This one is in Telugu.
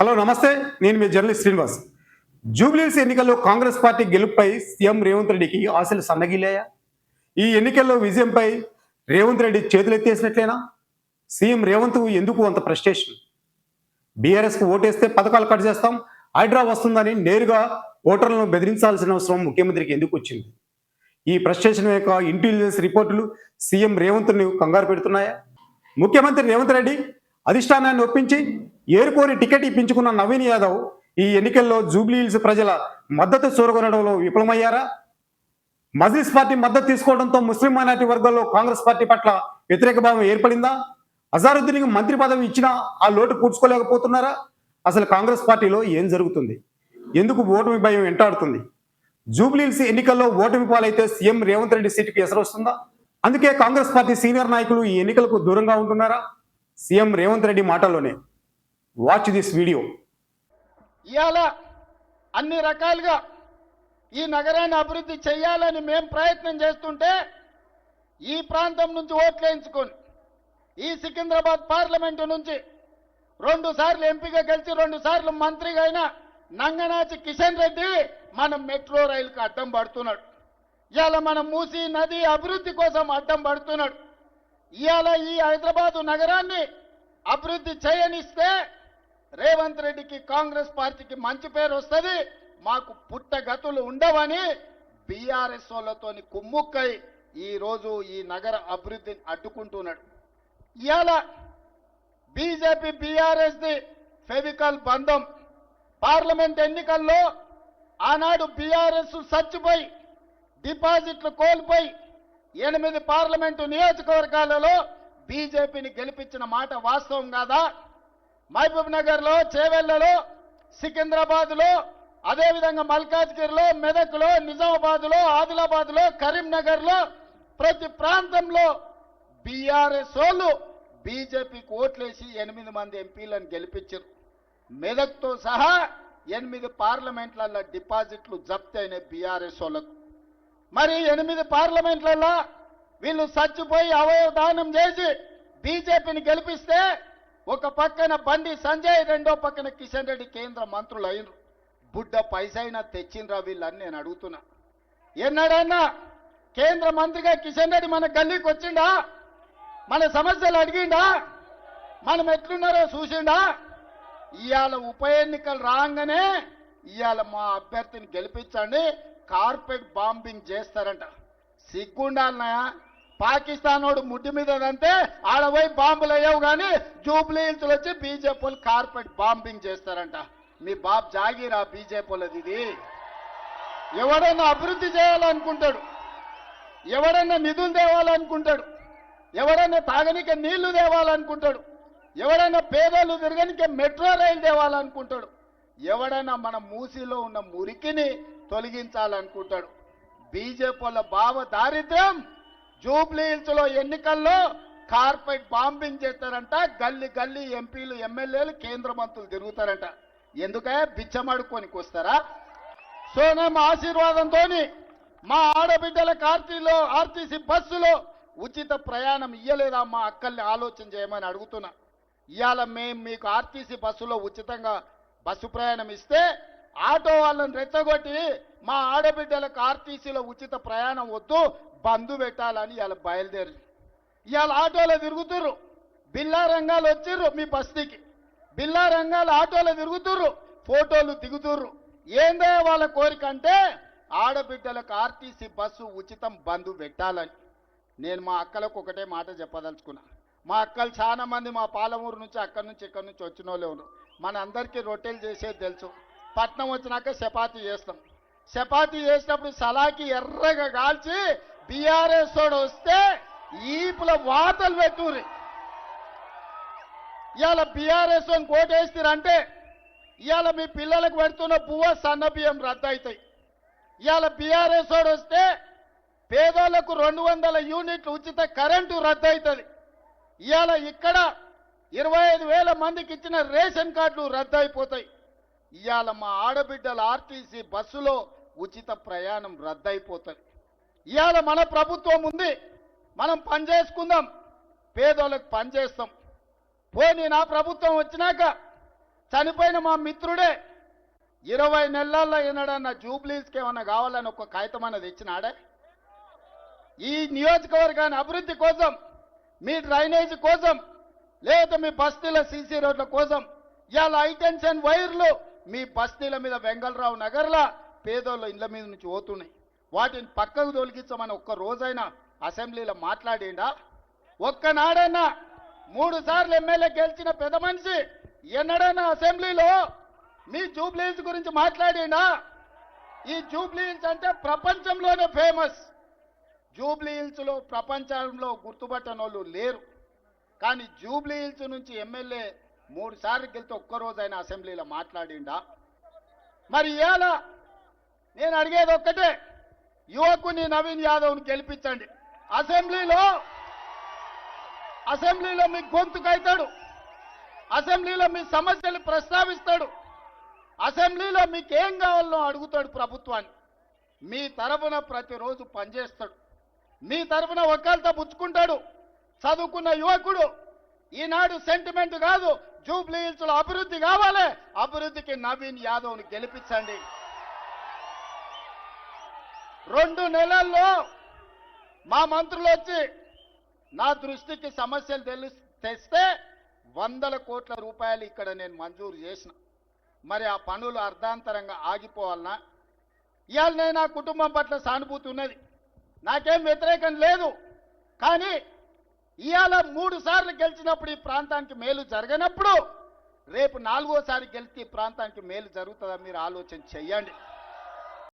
హలో నమస్తే. నేను మీ జర్నలిస్ట్ శ్రీనివాస్. జూబ్లీస్ ఎన్నికల్లో కాంగ్రెస్ పార్టీ గెలుపుపై సీఎం రేవంత్ రెడ్డికి ఆశలు సన్నగిలాయా ఈ ఎన్నికల్లో విజయంపై రేవంత్ రెడ్డి చేతులెత్తేసినట్లేనా? సీఎం రేవంత్ ఎందుకు అంత ప్రస్టేషన్ బీఆర్ఎస్కు ఓటేస్తే పథకాలు కట్ చేస్తాం హైడ్రా వస్తుందని నేరుగా ఓటర్లను బెదిరించాల్సిన అవసరం ముఖ్యమంత్రికి ఎందుకు వచ్చింది? ఈ ప్రస్టేషన్ యొక్క ఇంటెలిజెన్స్ రిపోర్టులు సీఎం రేవంత్ను కంగారు పెడుతున్నాయా? ముఖ్యమంత్రి రేవంత్ రెడ్డి అధిష్టానాన్ని ఒప్పించి ఏరుకోరి టికెట్ ఇప్పించుకున్న నవీన్ యాదవ్ ఈ ఎన్నికల్లో జూబ్లీహిల్స్ ప్రజల మద్దతు చూరగొనడంలో విఫలమయ్యారా? మజ్లిస్ పార్టీ మద్దతు తీసుకోవడంతో ముస్లిం మైనార్టీ వర్గాల్లో కాంగ్రెస్ పార్టీ పట్ల వ్యతిరేక భావం ఏర్పడిందా? అజారుద్దీన్కి మంత్రి పదవి ఇచ్చినా ఆ లోటు పూడ్చుకోలేకపోతున్నారా? అసలు కాంగ్రెస్ పార్టీలో ఏం జరుగుతుంది? ఎందుకు ఓటమి భయం వెంటాడుతుంది? జూబ్లీహిల్స్ ఎన్నికల్లో ఓటమి పాలైతే సీఎం రేవంత్ రెడ్డి సీటుకి ఎసరొస్తుందా? అందుకే కాంగ్రెస్ పార్టీ సీనియర్ నాయకులు ఈ ఎన్నికలకు దూరంగా ఉంటున్నారా? సీఎం రేవంత్ రెడ్డి మాటల్లోనే. వాచ్ దిస్ వీడియో ఇవాళ అన్ని రకాలుగా ఈ నగరాన్ని అభివృద్ధి చేయాలని మేము ప్రయత్నం చేస్తుంటే ఈ ప్రాంతం నుంచి ఓట్లు వేయించుకొని ఈ సికింద్రాబాద్ పార్లమెంటు నుంచి రెండు సార్లు ఎంపీగా గెలిచి రెండు సార్లు మంత్రిగా అయిన నంగనాచి కిషన్ రెడ్డి మన మెట్రో రైలుకు అడ్డం పడుతున్నాడు. ఇవాళ మన మూసీ నది అభివృద్ధి కోసం అడ్డం పడుతున్నాడు. ఇవాళ ఈ హైదరాబాదు నగరాన్ని అభివృద్ధి చేయనిస్తే రేవంత్ రెడ్డికి కాంగ్రెస్ పార్టీకి మంచి పేరు వస్తుంది. మాకు పుట్టగతులు ఉండవని బీఆర్ఎస్ వాళ్ళతోని కుమ్ముక్కై ఈరోజు ఈ నగర అభివృద్ధిని అడ్డుకుంటున్నాడు. ఇవాళ బీజేపీ బీఆర్ఎస్ ది ఫెవికల్ బంధం. పార్లమెంట్ ఎన్నికల్లో ఆనాడు బీఆర్ఎస్ చచ్చిపోయి డిపాజిట్లు కోల్పోయి ఎనిమిది పార్లమెంటు నియోజకవర్గాలలో బీజేపీని గెలిపించిన మాట వాస్తవం కాదా? మహబూబ్ నగర్లో చేవెళ్ళలో సికింద్రాబాద్లో అదేవిధంగా మల్కాజ్గిరిలో మెదక్లో నిజామాబాద్లో ఆదిలాబాద్లో కరీంనగర్లో ప్రతి ప్రాంతంలో బీఆర్ఎస్ వాళ్ళు బీజేపీకి ఓట్లేసి ఎనిమిది మంది ఎంపీలను గెలిపించారు. మెదక్తో సహా ఎనిమిది పార్లమెంట్లలో డిపాజిట్లు జప్తు బీఆర్ఎస్ వాళ్ళకు. మరి ఎనిమిది పార్లమెంట్లలో వీళ్ళు చచ్చిపోయి అవయవ దానం చేసి బీజేపీని గెలిపిస్తే ఒక పక్కన బండి సంజయ్ రెండో పక్కన కిషన్ రెడ్డి కేంద్ర మంత్రులు అయినరు. బుడ్డ పైసైనా తెచ్చిండ్రా వీళ్ళని నేను అడుగుతున్నా. ఎన్నడన్నా కేంద్ర మంత్రిగా కిషన్ రెడ్డి మన గల్లీకి వచ్చిండా? మన సమస్యలు అడిగిండా? మనం ఎట్లున్నారో చూసిండా? ఇవాళ ఉప ఎన్నికలు రాగానే ఇవాళ మా అభ్యర్థిని గెలిపించండి కార్పెట్ బాంబింగ్ చేస్తారంట. సిగ్గుండాలనయా పాకిస్తాన్ వాడు ముడ్డి మీద అంటే ఆడపోయి బాంబులు అయ్యావు కానీ జూబ్లీ హిల్స్ వచ్చి బీజేపీ వాళ్ళు కార్పెట్ బాంబింగ్ చేస్తారంట. మీ బాబ్ జాగీరా బీజేపీ వాళ్ళది ఇది. ఎవడన్నా అభివృద్ధి చేయాలనుకుంటాడు. ఎవడన్నా నిధులు తేవాలనుకుంటాడు. ఎవడన్నా తాగనిక నీళ్ళు తేవాలనుకుంటాడు. ఎవడైనా పేదలు తిరగనికే మెట్రో రైలు తేవాలనుకుంటాడు. ఎవడైనా మన మూసిలో ఉన్న మురికిని తొలగించాలనుకుంటాడు. బీజేపీ వాళ్ళ భావ దారిద్ర్యం జూబ్లీహిల్స్లో ఎన్నికల్లో కార్పెట్ బాంబింగ్ చేస్తారంట. గల్లి గల్లీ ఎంపీలు ఎమ్మెల్యేలు కేంద్ర మంత్రులు తిరుగుతారంట. ఎందుకే? బిచ్చమడుకోనికి వస్తారా సోనం ఆశీర్వాదంతో మా ఆడబిడ్డల కార్తీలో ఆర్టీసీ బస్సులో ఉచిత ప్రయాణం ఇయ్యలేదా? మా అక్కల్ని ఆలోచన చేయమని అడుగుతున్నా. ఇవాళ మేము మీకు ఆర్టీసీ బస్సులో ఉచితంగా బస్సు ప్రయాణం ఇస్తే ఆటో వాళ్ళని రెచ్చగొట్టి మా ఆడబిడ్డలకు ఆర్టీసీలో ఉచిత ప్రయాణం వద్దు బంధు పెట్టాలని ఇవాళ బయలుదేరి. ఇవాళ ఆటోలో తిరుగుతుర్రు. బిల్లా రంగాలు వచ్చిర్రు మీ బస్తీకి. బిల్లా రంగాలు ఆటోలో తిరుగుతుర్రు. ఫోటోలు దిగుతుర్రు. ఏందే వాళ్ళ కోరిక అంటే ఆడబిడ్డలకు ఆర్టీసీ బస్సు ఉచితం బంధు పెట్టాలని. నేను మా అక్కలకు ఒకటే మాట చెప్పదలుచుకున్నా. మా అక్కలు చాలా మంది మా పాలమూరు నుంచి అక్కడి నుంచి ఇక్కడి నుంచి వచ్చిన వాళ్ళే ఉన్నారు. మన అందరికీ రొట్టెలు చేసేది తెలుసు. పట్నం వచ్చినాక చపాతీ చేస్తాం. చపాతీ చేసినప్పుడు సలాకి ఎర్రగా కాల్చి బీఆర్ఎస్ తోడు వస్తే ఈపుల వాతలు పెట్టుర్రి. ఇవాళ బీఆర్ఎస్ అని కోటేస్తారంటే ఇవాళ మీ పిల్లలకు పెడుతున్న పువ్వ సన్న బియ్యం రద్దు అవుతాయి ఇవాళ బీఆర్ఎస్ వాడు వస్తే పేదోళ్ళకు రెండు వందల యూనిట్లు ఉచిత కరెంటు రద్దు అవుతుంది ఇవాళ ఇక్కడ ఇరవై ఐదు వేల మందికి ఇచ్చిన రేషన్ కార్డులు రద్దు అయిపోతాయి ఇవాళ మా ఆడబిడ్డల ఆర్టీసీ బస్సులో ఉచిత ప్రయాణం రద్దయిపోతుంది. ఇవాళ మన ప్రభుత్వం ఉంది మనం పని చేసుకుందాం పేదోళ్ళకి పని చేస్తాం. పోనీ నా ప్రభుత్వం వచ్చినాక చనిపోయిన మా మిత్రుడే ఇరవై నెలల్లో ఏనాడన్నా జూబ్లీస్కి ఏమన్నా కావాలని ఒక కాగితం అన్నది ఇచ్చినాడే ఈ నియోజకవర్గాన్ని అభివృద్ధి కోసం మీ డ్రైనేజ్ కోసం లేదా మీ బస్తీల సీసీ రోడ్ల కోసం ఇవాళ హైటెన్షన్ వైర్లు మీ బస్తీల మీద వెంగళరావు నగర్లా పేదోళ్ళ ఇండ్ల మీద నుంచి పోతున్నాయి. వాటిని పక్కకు తొలగించమని ఒక్క రోజైనా అసెంబ్లీలో మాట్లాడిండా? ఒక్కనాడైనా మూడు సార్లు ఎమ్మెల్యే గెలిచిన పెద్ద మనిషి ఎన్నడైనా అసెంబ్లీలో మీ జూబ్లీహిల్స్ గురించి మాట్లాడిండా? ఈ జూబ్లీహిల్స్ అంటే ప్రపంచంలోనే ఫేమస్. జూబ్లీహిల్స్లో లో ప్రపంచంలో గుర్తుపట్టని వాళ్ళు లేరు. కానీ జూబ్లీ హిల్స్ నుంచి ఎమ్మెల్యే మూడు సార్లు గెలితే ఒక్కరోజైనా అసెంబ్లీలో మాట్లాడిండా? మరి ఇవాళ నేను అడిగేది ఒక్కటే యువకుని నవీన్ యాదవ్ని గెలిపించండి. అసెంబ్లీలో అసెంబ్లీలో మీ గొంతుకైతాడు. అసెంబ్లీలో మీ సమస్యలు ప్రస్తావిస్తాడు. అసెంబ్లీలో మీకు ఏం కావాలో అడుగుతాడు ప్రభుత్వాన్ని. మీ తరపున ప్రతిరోజు పనిచేస్తాడు. మీ తరపున ఒక్కళ్ళతో పుచ్చుకుంటాడు. చదువుకున్న యువకుడు ఈనాడు సెంటిమెంట్ కాదు జూబ్లీ హిల్స్లో అభివృద్ధి కావాలి. అభివృద్ధికి నవీన్ యాదవ్ని గెలిపించండి. రెండు నెలల్లో మా మంత్రులు వచ్చి నా దృష్టికి సమస్యలు తెలు తెస్తే వందల కోట్ల రూపాయలు ఇక్కడ నేను మంజూరు చేసిన. మరి ఆ పనులు అర్ధాంతరంగా ఆగిపోవాలనా? ఇవాళ నేను నా కుటుంబం పట్ల సానుభూతి ఉన్నది. నాకేం వ్యతిరేకం లేదు. కానీ ఇవాళ మూడు సార్లు గెలిచినప్పుడు ఈ ప్రాంతానికి మేలు జరగనప్పుడు రేపు నాలుగోసారి గెలిస్తే ఈ ప్రాంతానికి మేలు జరుగుతుందా మీరు ఆలోచన చెయ్యండి